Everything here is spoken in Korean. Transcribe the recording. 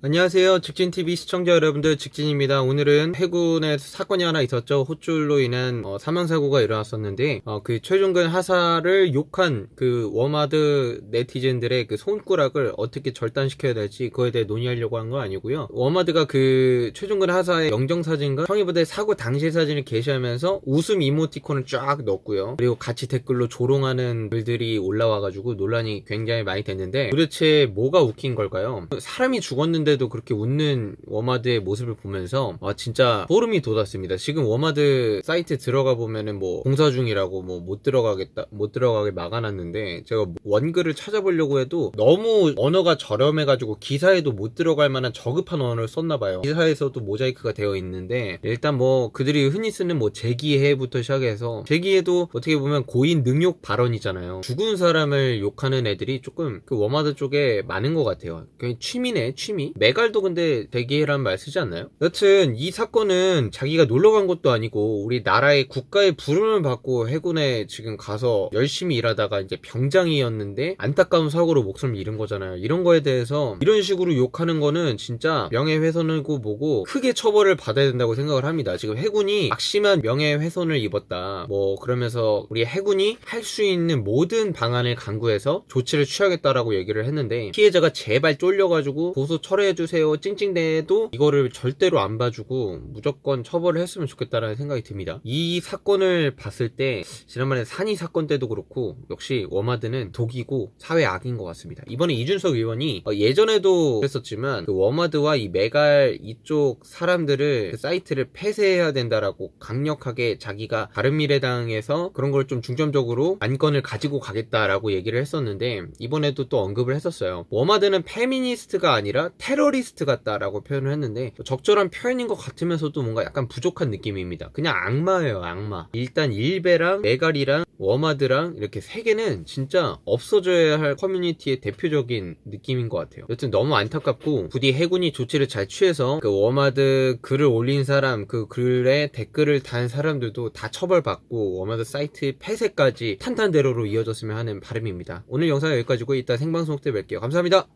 안녕하세요. 직진TV 시청자 여러분들, 직진입니다. 오늘은 해군에 사건이 하나 있었죠. 호출로 인한 어, 사망사고가 일어났었는데, 어, 그 최종근 하사를 욕한 그 워마드 네티즌들의 그 손가락을 어떻게 절단시켜야 될지 그거에 대해 논의하려고 한거 아니고요. 워마드가 그 최종근 하사의 영정사진과 청이부대 사고 당시 사진을 게시하면서 웃음 이모티콘을 쫙 넣었고요. 그리고 같이 댓글로 조롱하는 글들이 올라와가지고 논란이 굉장히 많이 됐는데, 도대체 뭐가 웃긴 걸까요? 사람이 죽었는데 도 그렇게 웃는 워마드의 모습을 보면서 아 진짜 소름이 돋았습니다. 지금 워마드 사이트 들어가 보면은 뭐 공사 중이라고 뭐 못 들어가겠다 못 들어가게 막아놨는데 제가 원글을 찾아보려고 해도 너무 언어가 저렴해가지고 기사에도 못 들어갈 만한 저급한 언어를 썼나봐요. 기사에서도 모자이크가 되어 있는데 일단 뭐 그들이 흔히 쓰는 뭐 제기해부터 시작해서 제기해도 어떻게 보면 고인 능욕 발언이잖아요. 죽은 사람을 욕하는 애들이 조금 그 워마드 쪽에 많은 것 같아요. 그냥 취미네 취미. 메갈도 근데 대기해라는 말 쓰지 않나요? 여튼 이 사건은 자기가 놀러 간 것도 아니고 우리 나라의 국가의 부름을 받고 해군에 지금 가서 열심히 일하다가 이제 병장이었는데 안타까운 사고로 목숨을 잃은 거잖아요. 이런 거에 대해서 이런 식으로 욕하는 거는 진짜 명예훼손이고 뭐고 크게 처벌을 받아야 된다고 생각을 합니다. 지금 해군이 막심한 명예훼손을 입었다. 뭐 그러면서 우리 해군이 할 수 있는 모든 방안을 강구해서 조치를 취하겠다라고 얘기를 했는데 피해자가 제발 쫄려가지고 고소 철회 해주세요 찡찡대도 이거를 절대로 안 봐주고 무조건 처벌을 했으면 좋겠다라는 생각이 듭니다. 이 사건을 봤을 때 지난번에 산이 사건 때도 그렇고 역시 워마드는 독이고 사회 악인 것 같습니다. 이번에 이준석 의원이 어, 예전에도 그랬었지만 그 워마드와 이 메갈 이쪽 사람들을 그 사이트를 폐쇄해야 된다라고 강력하게 자기가 바른미래당에서 그런 걸 좀 중점적으로 안건을 가지고 가겠다라고 얘기를 했었는데 이번에도 또 언급을 했었어요. 워마드는 페미니스트가 아니라 테러리스트 같다라고 표현을 했는데 적절한 표현인 것 같으면서도 뭔가 약간 부족한 느낌입니다. 그냥 악마예요, 악마. 일단 일베랑 메갈이랑 워마드랑 이렇게 세 개는 진짜 없어져야 할 커뮤니티의 대표적인 느낌인 것 같아요. 여튼 너무 안타깝고 부디 해군이 조치를 잘 취해서 그 워마드 글을 올린 사람 그 글에 댓글을 단 사람들도 다 처벌받고 워마드 사이트 폐쇄까지 탄탄대로로 이어졌으면 하는 바람입니다. 오늘 영상 여기까지고 이따 생방송 때 뵐게요. 감사합니다.